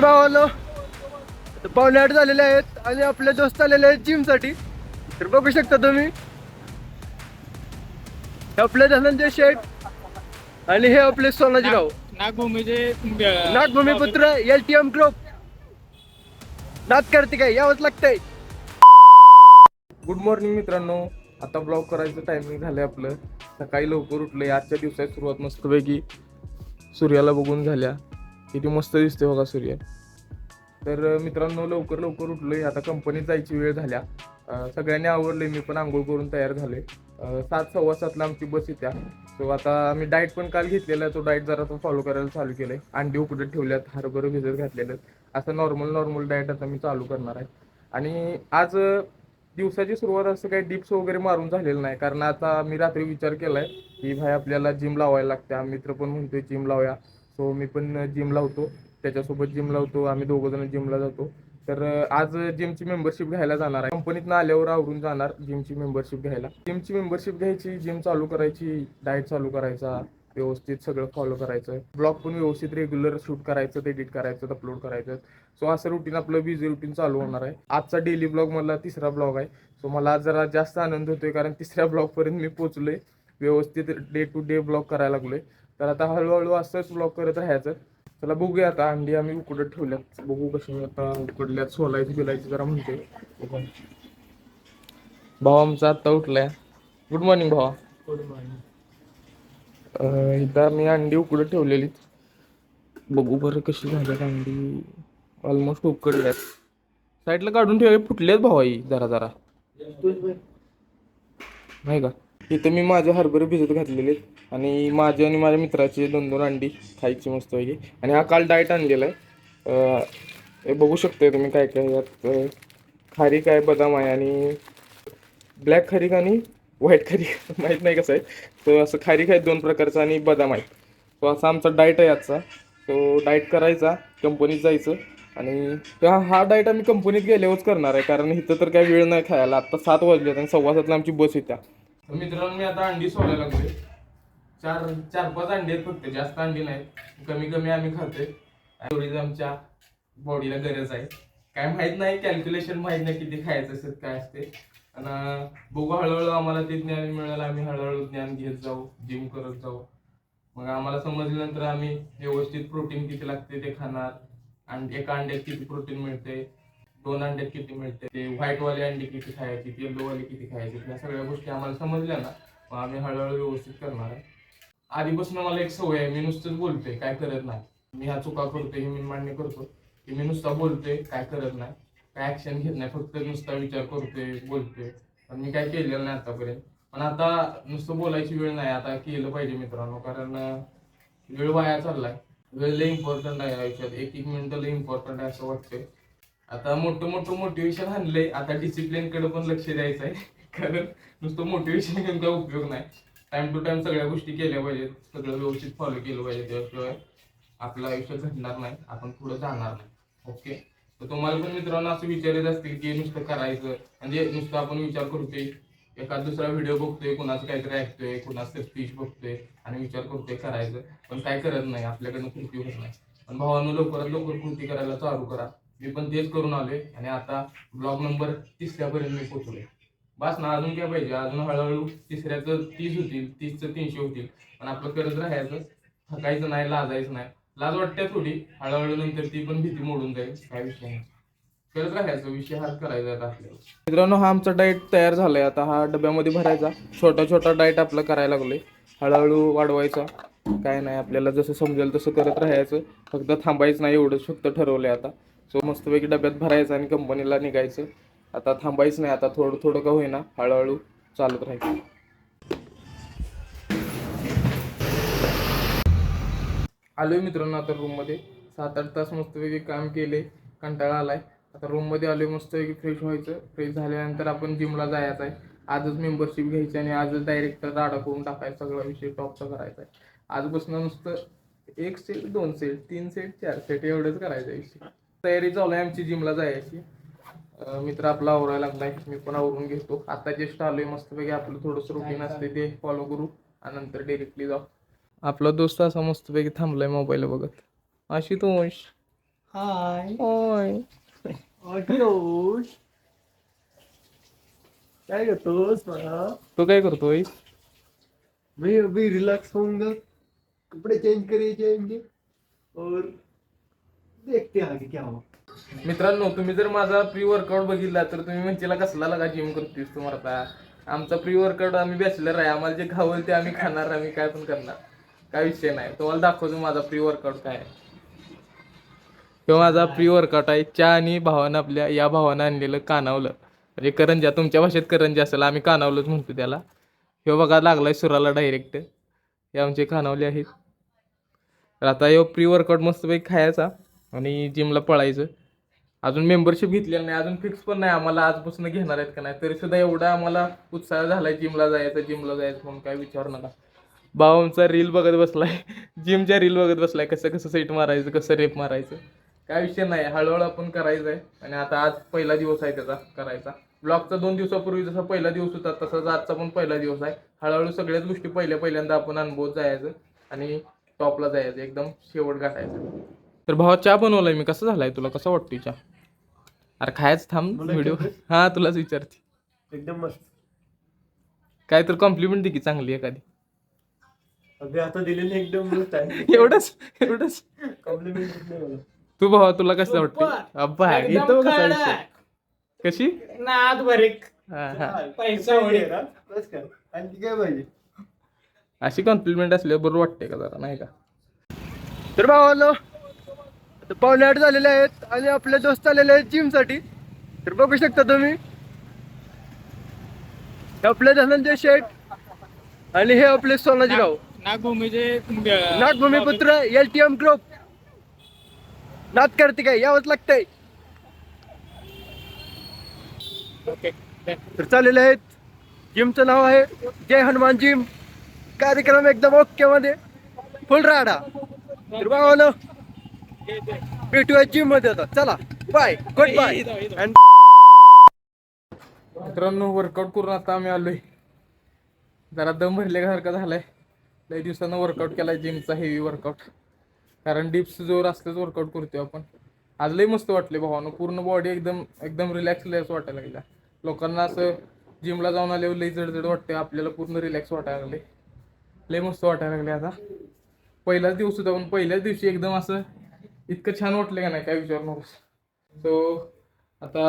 तर भावानो पावणे आठ झालेले आहेत आणि आपले दोस्त आलेले आहेत जिमसाठी. तर बघू शकता तुम्ही. हे आपले धनंजय शेठ आणि हे आपले सोनाजीराव नागभूमीचे नागभूमीपुत्र L T M group Nath Kartik आहे यावंच लागतंय. गुड मॉर्निंग मित्रांनो. आता ब्लॉग करायचं टायमिंग झालंय आपलं. सकाळी लवकर उठलंय. आजच्या दिवसात सुरुवात मस्तपैकी सूर्याला बघून झाल्या. किती मस्त दिसते बघा सूर्य. तर मित्रांनो लवकर लवकर उठलोय. आता कंपनीत जायची वेळ झाल्या. सगळ्यांनी आवडलंय मी पण आंघोळ करून तयार झाले सात सव्वा सातला आमची बस येत्या. सो आता आम्ही डाएट पण काल घेतलेला आहे. तो डाएट जरा तो फॉलो करायला चालू केलंय. अंडी उकडत ठेवल्यात हरभर भिजत घातलेलं असं नॉर्मल नॉर्मल डाएट आता मी चालू करणार आहे. आणि आज दिवसाची सुरुवात असं काही डिप्स वगैरे मारून झालेलं नाही. कारण आता मी रात्री विचार केलाय की भाई आपल्याला जिम लावायला लागते आम्ही मित्र पण म्हणतोय जिम लावूया. सो मी पण जिम लावतो त्याच्यासोबत जिम लावतो आम्ही दोघं जण जिमला जातो. तर आज जिमची मेंबरशिप घ्यायला जाणार आहे. कंपनीतनं आल्यावर आवरून जाणार जिमची मेंबरशिप घ्यायला. जिमची मेंबरशिप घ्यायची जिम चालू करायची डाएट चालू करायचा व्यवस्थित सगळं फॉलो करायचं. ब्लॉग पण व्यवस्थित रेग्युलर शूट करायचं एडिट करायचं अपलोड करायचं. सो असं रुटीन आपलं बिझी रुटीन चालू होणार आहे. आजचा डेली ब्लॉग मला तिसरा ब्लॉग आहे. सो मला आज जरा जास्त आनंद होतोय कारण तिसऱ्या ब्लॉगपर्यंत मी पोचलोय व्यवस्थित डे टू डे ब्लॉग करायला लागलोय. तर आता हळूहळू असंच ब्लॉग करत राहायचं. चला बघूया आता अंडी आम्ही उकडत ठेवल्यात. बघू कशी आता उकडल्यात सोलायची बिलायची जरा म्हणते भाऊ आमचा आत्ता उठलाय. गुड मॉर्निंग भावा अं, इथं मी अंडी उकडत ठेवलेली बघू बरं कशी झाल्यात अंडी. ऑलमोस्ट उकडल्यात. साईडला काढून ठेवले फुटल्यात भावाई जरा जरा. नाही का? इथं मी माझे हरभरे भिजत घातलेले आहेत. आणि माझे आणि माझ्या मित्राचे दोन दोन अंडी खायची मस्त पैकी. आणि हा काल डाएट आणलेला आहे. हे बघू शकतोय तुम्ही काय काय यात खारीक आहे बदाम आहे आणि ब्लॅक खारीक आणि व्हाईट खारीक माहीत नाही कसं आहे. तर असं खारीक आहे दोन प्रकारचा आणि बदाम आहे. तो असा आमचा डाएट आहे आजचा. तो डाएट करायचा कंपनीत जायचं. आणि हा हा डाएट आम्ही कंपनीत गेल्यावरच करणार आहे. कारण इथं तर काही वेळ नाही खायला. आत्ता सात वाजले आणि सव्वा सातला आमची बस येत्या मित्रांनो मी आता अंडी सोडायला लागलोय. चार चार पाच अंडी आहेत फक्त जास्त अंडी नाहीत. कमी कमी आम्ही खातोय. एवढीच आमच्या बॉडीला गरज आहे. काय माहीत नाही कॅल्क्युलेशन माहीत नाही किती खायचं असेल काय असते. आणि बघू हळूहळू आम्हाला ते ज्ञान मिळालं आम्ही हळूहळू ज्ञान घेत जाऊ जिम करत जाऊ. मग आम्हाला समजल्यानंतर आम्ही व्यवस्थित प्रोटीन किती लागते ते खाणार. आणि एका अंड्यात किती प्रोटीन मिळते. दोन अंड्यात किती मिळते ते व्हाईट वाले अंडी किती खायची येल्लो वाले किती खायचे या सगळ्या गोष्टी आम्हाला समजल्या ना मग आम्ही हळूहळू व्यवस्थित करणार. आहे आधीपासून मला एक सवय आहे मी नुसतंच बोलते काय करत नाही. मी ह्या चुका करतोय हे मी मान्य करतो की मी नुसता बोलतोय काय करत नाही. काय ऍक्शन घेत नाही फक्त नुसता विचार करतोय बोलतोय. पण मी काय केलेलं नाही आतापर्यंत. पण आता नुसतं बोलायची वेळ नाही आता केलं पाहिजे मित्रांनो कारण वेळ वाया चाललाय. वेळ लय इम्पॉर्टंट आहे आयुष्यात. एक एक मिनिट लय इम्पॉर्टंट आहे असं वाटतंय. आता मोठं मोठं मोटिवेशन आणलंय. आता डिसिप्लिनकडे पण लक्ष द्यायचं आहे कारण नुसतं मोटिवेशन घेऊन काय उपयोग नाही. टाइम टू टाइम सगळ्या गोष्टी केल्या पाहिजेत. सगळं व्यवस्थित फॉलो केलं पाहिजे. त्याशिवाय आपलं आयुष्य घडणार नाही. आपण पुढे जाणार नाही. ओके तर तुम्हाला पण मित्रांनो असं विचारत असतील की नुसतं करायचं. म्हणजे नुसतं आपण विचार करतोय. एखाद दुसरा व्हिडिओ बघतोय. कुणाचं काहीतरी ऐकतोय. कुणाचं स्पीच बघतोय. आणि विचार करतोय करायचं. पण काय करत नाही. आपल्याकडनं कृती होत नाही. पण भावानं लवकरात लवकर कृती करायला चालू करा. मी पण तेच करून आलोय. आणि आता ब्लॉग नंबर तिसऱ्यापर्यंत मी पोहोचलोय. बस ना अजून काय पाहिजे? अजून हळूहळू तिसऱ्याचं तीस होतील तीसचं तीनशे होतील. पण आपलं करत राहायचं थकायचं नाही लाजायचं नाही. लाज वाटते थोडी. हळूहळू नंतर ती पण भीती मोडून जाईल काय विषय नाही. करत राहायचं विषय हाच करायचा आता आपल्याला. मित्रांनो हा आमचा डाएट तयार झालाय. आता हा डब्यामध्ये भरायचा. छोटा छोटा डाएट आपला करायला लागलोय. हळूहळू वाढवायचा. काय नाही आपल्याला जसं समजेल तसं करत राहायचं. फक्त थांबायचं नाही एवढंच फक्त ठरवलंय आता. सो मस्तपैकी डब्यात भरायचं आणि कंपनीला निघायचं. आता थांबायचं नाही आता थोडं थोडं का होईना हळूहळू चालत राहायचं. आलोय मित्रांनो आता रूममध्ये सात आठ तास मस्तपैकी काम केले कंटाळा आलाय. आता रूममध्ये आलोय मस्तपैकी फ्रेश व्हायचं. फ्रेश झाल्यानंतर आपण जिमला जायचं आहे. आजच मेंबरशिप घ्यायची आणि आजच डायरेक्ट राडा करून टाकायचा सगळा विषय टॉपचा करायचा आहे. आजपासून नुसतं एक सेट दोन सेट तीन सेट चार सेट एवढंच करायचं विषय तयारी चालू आहे आमची जिमला जायची. मित्र आपला आवरायला लागलाय. मी पण आवरून घेतो. आता जस्ट आलोय मस्तपैकी. आपलं थोडंसं रुटीन असते ते फॉलो करू आणि नंतर डिरेक्टली जाऊ. आपला दोस्त असा मस्तपैकी थांबलाय मोबाईल बघत. आशुतोष. हाय ओय आठवस काय करतोस तो काय करतोय? मैं अभी रिलैक्स होऊंगा कपड़े चेंज करे जाएंगे और देखते आगे क्या हो मित्रांनो तुम्ही जर माझा प्री वर्कआउट बघितला तर तुम्ही म्हणशीला कसला लगा जिम करतोस तुम्हाला आता? आमचा प्री वर्कआउट आम्ही बॅचलर आहे आम्हाला जे खावल ते आम्ही खाणार आम्ही काय पण करणार. काय विषय नाही. तुम्हाला दाखवतो माझा प्री वर्कआउट काय आहे. तो माझा प्री वर्कआउट आहे. चहा आणि भावानं आपल्या या भावानं आणलेलं कानावलं. म्हणजे करंजा तुमच्या भाषेत करंजा असेल आम्ही कानावलंच म्हणतो त्याला. ह्यो बघा लागलाय सुराला डायरेक्ट हे आमचे कानावले आहेत. तर आता ह्यो प्री वर्कआउट मस्तपैकी खायचा. आणि जिमला पळायचं. अजून मेंबरशिप घेतलेलं नाही अजून फिक्स पण नाही आम्हाला आजपासून घेणार आहेत का नाही तरी सुद्धा एवढा आम्हाला उत्साह झालाय जिमला जायचं जिमला जायचं म्हणून काय विचारू नका. भावांचा रील बघत बसलाय जिमच्या रील बघत बसलाय कसं कसं सेट मारायचं कसं रेप मारायचं. काय विषय नाही हळूहळू आपण करायचं आहे आणि आता आज पहिला दिवस आहे त्याचा करायचा. ब्लॉगचा दोन दिवसापूर्वी जसा पहिला दिवस होता तसाच आजचा पण पहिला दिवस आहे. हळूहळू सगळ्याच गोष्टी पहिल्या पहिल्यांदा आपण अनुभवत जायचं आणि टॉपला जायचं एकदम शेवट गाठायचं. तर भावा चहा बनवलाय मी. कसं झालाय तुला? कसं वाटतोय चहा? अरे खायच थांब व्हिडिओ? हा तुलाच विचारते. एकदम मस्त. काय तर कॉम्प्लिमेंट दे की चांगली एखादी. अभी आता दिलेले एकदम एवढंच एवढंच. कॉम्प्लिमेंट तू भावा तुला कसं वाटतंय? सुपर. अब्बा एकदम येतो कसा कडक. विषय कशी? नाद हा हा. पैसा आणखी काय पाहिजे? अशी कॉम्प्लिमेंट असल्यावर बरोबर वाटते का जरा नाही का? तर भावानो आता पावणे आठ झालेले आहेत आणि आपले दोस्त आलेले आहेत जिमसाठी. तर बघू शकता तुम्ही. आपले धनंजय शेठ आणि हे आपले सोनाजी भाऊ. नागभूमीचे नागभूमी पुत्र L T M group Nath Kartik आहे यावंच लागतंय. ओके तर चाललेले आहेत. जिमचं नाव आहे जय हनुमान जिम कार्यक्रम एकदम ओके मध्ये. फुल राडा. तर भेटूया जिममध्ये आता चला बाय गुड बाय मित्रांनो वर्कआउट करून आता आम्ही आलोय. जरा दम भरल्यासारखा झालाय. लई दिवसानं वर्कआउट केलाय जिमचा हेवी वर्कआउट कारण डिप्स जोर असल्याच वर्कआउट करतोय आपण. आज लई मस्त वाटले भावानं. पूर्ण बॉडी एकदम एकदम रिलॅक्स रिलॅक्स वाटायला लागला. लोकांना असं जिमला जाऊन आल्यावर लई जडजड वाटते आपल्याला पूर्ण रिलॅक्स वाटायला लागले लई मस्त वाटायला लागले आता. पहिलाच दिवस होता पण पहिल्याच दिवशी एकदम असं इतकं छान वाटलं का नाही? काय विचार नकोस सो आता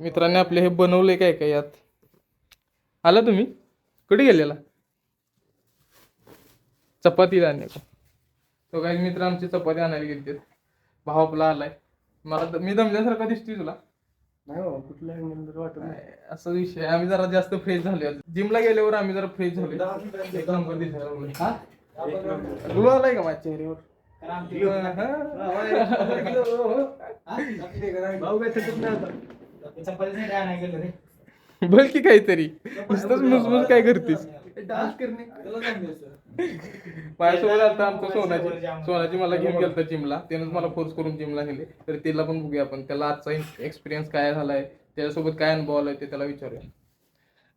मित्रांनी आपले हे बनवले काय काय यात? आला तुम्ही? कुठे गेलेला? चपाती आणणे का? तो काही मित्र आमची चपाती आणायला गेले भाव आपला आलाय. मला मी दमल्यासारखा दिसतोय तुला. नाही वाटत असा विषय. आम्ही जरा जास्त फ्रेश झालो जिमला गेल्यावर आम्ही जरा फ्रेश झालो एक नंबर दिसायला आलाय का माझ्या चेहऱ्यावर? बोल की काहीतरी. नुसतंच मुसमुस काय करतेस? डान्स करणे माझ्यासोबत आता आमचं सोनाची सोनाची मला घेऊन गेलता जिमला त्यानंच मला फोर्स करून जिमला नेले. तर तिला पण बघूया आपण. त्याला आजचा एक्सपिरियन्स काय झालाय? त्याच्यासोबत काय अनुभव आलाय ते त्याला विचारूया.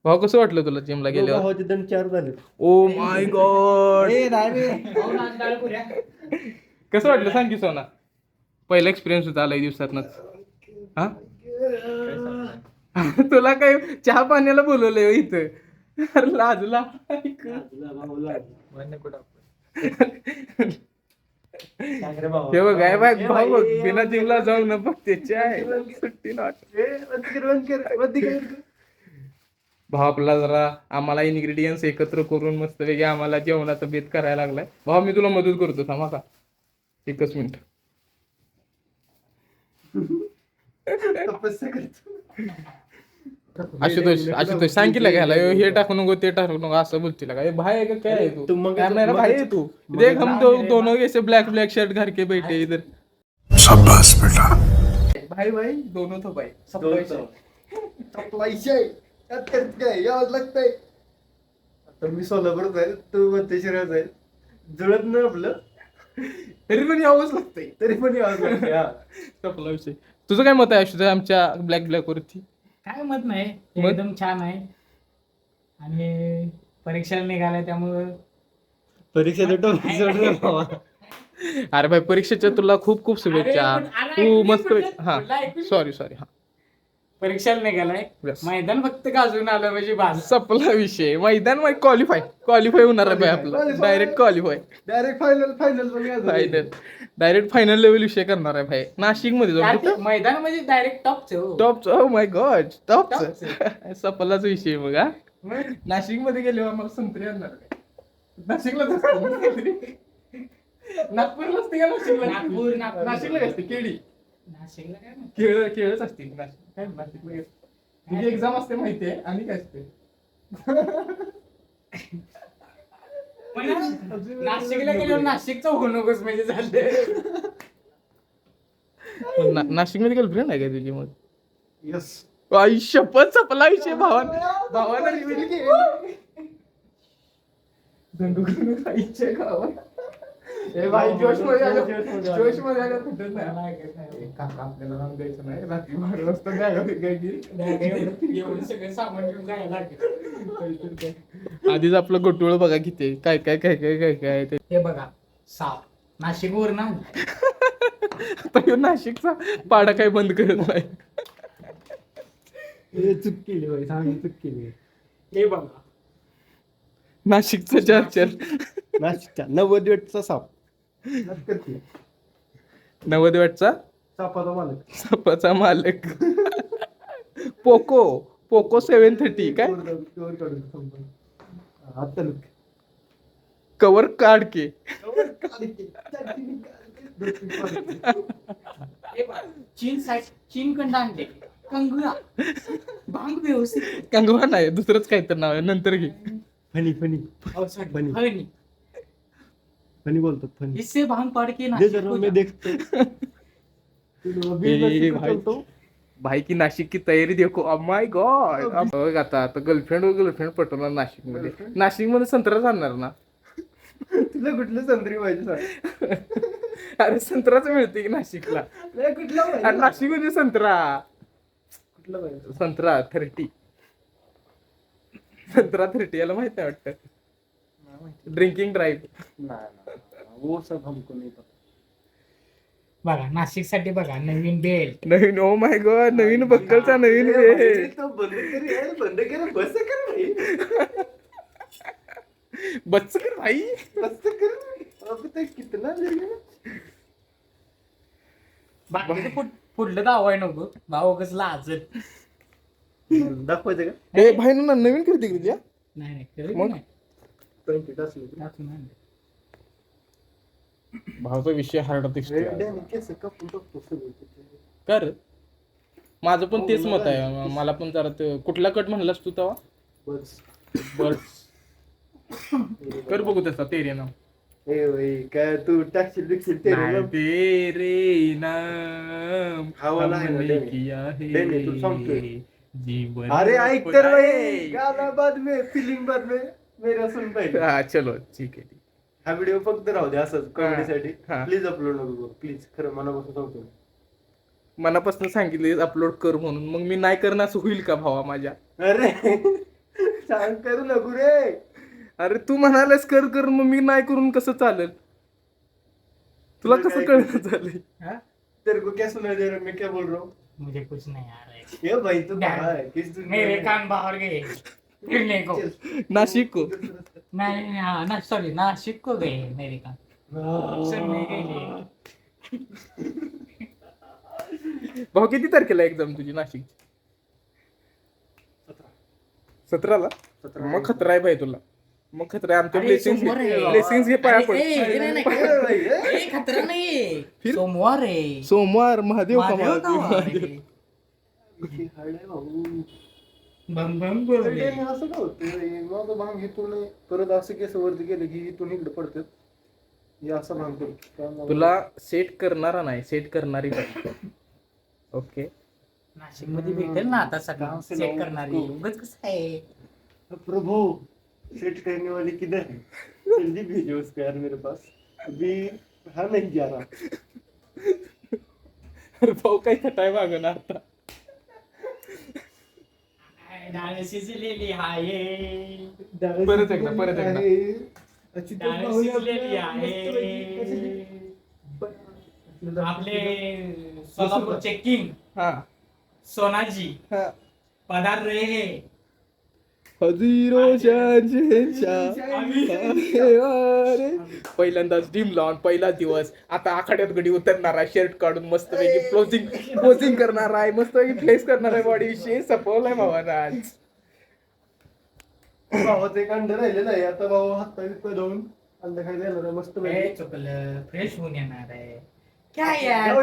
भाऊ कसं वाटलं तुला जिमला गेल्यावर? भावाचे चार झाले. ओ माय गॉड कसं वाटलं? सांग की सोना. पहिला एक्सपिरियन्स होता लई दिवसातनच. हा? तुला काय चहा पाण्याला बोलवलंय हो इथं? अरे लाजला. हे बघ काय बघ भाऊ बघ बिना जिमला जाऊन न बघते चाय सुट्टी नॉट भाऊ आपला जरा आम्हाला इन्ग्रेडियंट्स एकत्र करून मस्तपैकी आम्हाला जेवणाचा बेत करायला लागलाय. भाऊ मी तुला मदत करतो थांबा का? एकच मिनिट. आशुतोष आशुतोष सांग की घ्यायला हे टाकू नको ते टाकू नको असं बोलतील का भाई आहे का काय आहे तू? भाई आहे तू. देख हम दो दोनों ऐसे ब्लैक ब्लैक शर्ट घर के बैठे इधर. बेटा. भाई भाई दोनों तो भाई. सब पैसे. पैसे यात करत काय यावंच लागतंय आता मी सोलापूरच आहे तू म्हणते शिराज आहे जुळत ना आपलं. तरी पण यावंच लागतंय तरी पण यावंच लागतंय हा. संपला विषय. तुझं काय मत आहे आशुतोष आमच्या ब्लॅक ब्लॅक वरती. काय मत नाही मत? एकदम छान आहे. आणि परीक्षेला निघालाय त्यामुळं सोडलं बाबा. अरे भाई परीक्षेच्या तुला खूप खूप शुभेच्छा. अरे, पण- अरे, तू मस्त. हा. सॉरी सॉरी हा. परीक्षेला निघालाय. Yes. मैदान फक्त गाजून आलं म्हणजे संपला विषय. मैदान मग क्वालिफाय क्वालिफाय होणार आहे भाई आपला. Qualify. Direct qualify direct final final final direct final level विषय करणार आहे भाई. नाशिकमध्ये जाऊन कुठं? मैदान म्हणजे डायरेक्ट टॉपच टॉपच ओ माय गॉड टॉपच Topच. सपलाच विषय मग हा? नाशिकमध्ये गेले आम्हाला संत्री आणणार काय? नाशिकला नागपूरला असते का नाशिकला? नागपूर, नागपूर. नाशिकला असते केळी. नाशिकला काय माहिती? केळ केळच असते नाशिक. काय? तुझी एक्झाम असते माहितीये आणि काय असते? पण नाशिकला गेलो नाशिकचं होऊ नकोस म्हणजे झालं. ना- नाशिकमध्ये गर्लफ्रेंड आहे का तुझी मग? यस आई शपथ सपला विषय भावान. भावानं रिव्हील केली. दंडू आईच्या गावात ए भाई जोशमध्ये आलं. जोशमध्ये आलं. कुठं नाही ए, काका आपल्याला द्यायचं नाही. रात्री बारा वाजता द्यायला काय की एवढं सगळं सामान घेऊन जायला लागेल. आधीच आपलं गोटुळ बघा किती. काय काय काय काय काय काय ते. हे बघा साप. नाशिक वर ना? आता ह्यो नाशिकचा पाडा काय बंद करत नाही. चूक केली बाई सांग चूक केली. हे बघा. नाशिकचा चार्जर नाशिकच्या नव्वद वेटचा साप. नव्वद वॅटचा? सापाचा मालक. सापाचा मालक. पोको पोको सेव्हन थर्टी काय? कवर काढून संपलं. हात चालू कवर काढ के. हे बघा चीन साईड चीन कंड आणले. कंगुआ भांग व्यवस्थित. कंगवा नाही दुसरंच काहीतरी नाव आहे. नंतर घे. Funny funny. हनी. फनी बोलतात फनी. इससे भांग पाड़ के दे जरा मैं. देखता. हूँ। ए, लड़की को भाई. चलता. भाई की नाशिक की तयारी देखो. Oh माय गॉड बघ आता आता गर्लफ्रेंड गर्लफ्रेंड पटवणार नाशिकमध्ये नाशिकमध्ये संत्रा जाणार ना? तुला कुठलं संत्री पाहिजे सांग. अरे संत्राच मिळते की नाशिकला. कुठलं अरे पाहिजे? नाशिकमध्ये संत्रा. कुठलं पाहिजे? संत्रा थर्टी संत्रा थर्टी याला माहीत नाही वाटतं. ड्रिंकिंग ड्राईव्ह वो सब हमको नहीं पता बघा नाशिकसाठी बघा नवीन बेल. नवीन ओ माय गॉड नवीन बक्कलचा नवीन. तो बंद कर यार बंद कर बस कर भाई. बच्च कर भाई. बस कर अब तक कितना पुढ- पुढलं दाव आहे नको. भाऊ कसं लाजत. दाखवायचं का? ए भाई ना नवीन खरेदी केली हा? नाही नाही मग? ट्वेंटी. भावचा विषय हार्ड दिसतोय रेड्याने केस कापून टाकतो सगळं त्याच्यावर. कर. माझं पण तेच मत आहे. मला पण जरा ते कुठला कट म्हणलास तू तेव्हा? बस बस कर बघू त्याचा तेरे नाव ए भाई काय तू टाकशील बिकशील ते नाही, तेरे नाम हवाला आहे ना, हमने डेमी. किया है डेमी, तू सांगतोय. जीवन अरे ऐक तर भाई आहे. गाना बाद में फिलिंग बाद में. मेरा सुन पाहिजे हा चलो ठीक आहे ठीक हा व्हिडिओ फक्त राहू दे असंच कॉमेडीसाठी हा. प्लीज अपलोड नको प्लीज खरं मनापासून सांगतो. मनापासून सांगितले अपलोड कर म्हणून. मग मी नाही करणं असं होईल का भावा माझ्या? अरे सांग करू नको रे. अरे तू म्हणालास कर कर. मग मी नाही करून कसं चालेल? तुला तुला कसं काय कळलं हा? तेरे को क्या सुना दे रहा मैं क्या बोल रहा हूँ? मुझे कुछ नहीं आ रहा है। ये भाई तू क्या? कहाँ है? किस दुनिया मेरे में? कान बाहर गए। फिरने को. नाशिक को मैं हाँ ना सॉरी नाशिक को गए मेरे कान सुनने के लिए भाऊ किती तारखेला एक्झाम तुझी नाशिक सतराला? मग खतरा आहे भाई तुला. मग खतरा आहे. आमच्या आहे. ब्लेसिंग्स घे पाया नाही, नाही. ए, खतरा फिर? सोमवार आहे. सोमवार महादेव का महादेव बोलले असं का होतं? रे? माझं भांग इथून आहे. परत असं केस वरती गेलं की इथून इकडे पडतात. हे असं भांग करतो तुला सेट करणारा नाही सेट करणारी पाहिजे ओके. नाशिकमध्ये भेटेल ना आता सगळं. गाव से चेक लोगों करणारी. उगाच कसं आहे? प्रभु सेट करने वाले किधर है जल्दी भेजो उसको यार मेरे पास. अभी हाँ नहीं जा रहा. अरे भाऊ काही खटाय मागं ना आता. डाळ शिजलेली आहे. परत एकदा, परत एकदा. आहे. अच्युत डाळ भाऊने शिजलेली आपल्या मस्तपैकी आहे. कशी- आपले सोलापूरचे किंग हा. सोनाजी हा. पदार रे हजीरो पहिल्यांदाच डिम लावून पहिला दिवस. आता आखाड्यात गडी उतरणार आहे शर्ट काढून मस्त पैकी क्लोजिंग क्लोजिंग करणार आहे मस्त पैकी फ्लेक्स करणार आहे बॉडी विषयी. सपवलाय भावानं आज. भावाचं एक अंड राहिलेलं आहे. आता भाऊ हात पाय धुवून अंड खायला येणार आहे मस्त हे फ्रेश होऊन येणार आहे. काय यार.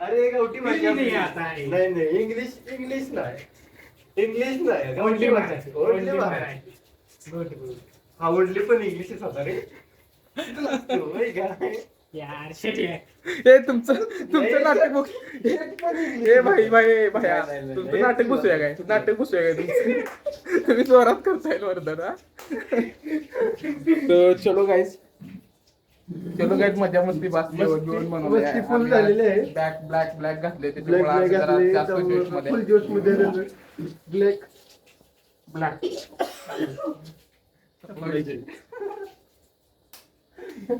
अरे, कितना गावठी भाषा. नाही नाही इंग्लिश इंग्लिश नाही. इंग्लिश नाही ओनली भाषा ओनली गुड गुड आवडली पण इंग्लिशच होता रे? यार शेट. हे तुमचं तुमचं नाटक बघ. हे भाई भाई भाया तुमचं. नाटक बसूया काय? नाटक बसूया काय तुमचं? तुम्ही जोरात करताय वर्धन हा. तर चलो गाईस चलो गाईस मजा मस्ती बास जेवण बिवण झालेली आहे. ब्लॅक ब्लॅक ब्लॅक घातले त्याच्यामुळे फुल जोशमध्ये. Black black.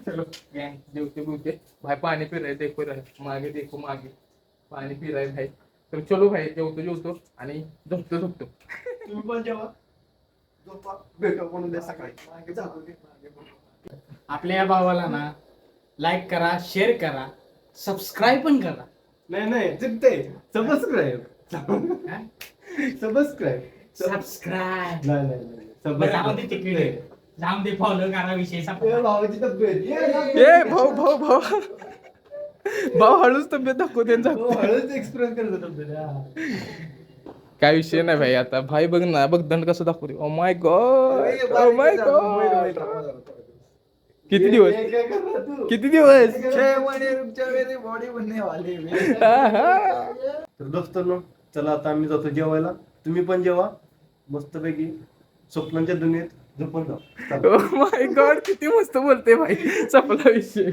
चलो gang, जेवते बिवते भाई पाणी पिराय देखो रे मागे देखो मागे. पाणी पिराय भाई. तर चलो भाई जेवतो जेवतो. आणि झोपतो झोपतो. तुम्ही पण जेव्हा झोपा. भेटू म्हणून द्या सकाळी. मागे. आपल्या या भावाला ना लाईक करा शेअर करा सबस्क्राईब पण करा. नाही नाही चुकते सबस्क्राईब? सबस्क्राईब सबस्क्राईब नाही नाही नाही बरं, जाऊन दे तिकडे. सबस्क्राईब जाऊन दे फॉलो करा विषय संपला. भावाची तब्येत ये, ए भाऊ भाऊ भाऊ भाऊ हळूच तब्येत दाखवू दे ना हो, जाऊ. हळूच एक्सप्रेस करत तब्येत हा. काय विषय नाही भाई आता. भाई बघ ना बघ दंड कसं दाखवते ओ my God O my God किती दिवस? ये, काय करणार तू? किती दिवस? छह महिने तुमच्या मेरी बॉडी बनने वाली. है. आहा. तर दोस्तांनो चला आता आम्ही जातो जेवायला. तुम्ही पण जेवा. मस्तपैकी स्वप्नांच्या दुनियेत झोपून जा माय गॉड किती मस्त बोलते भाई चपला विषय.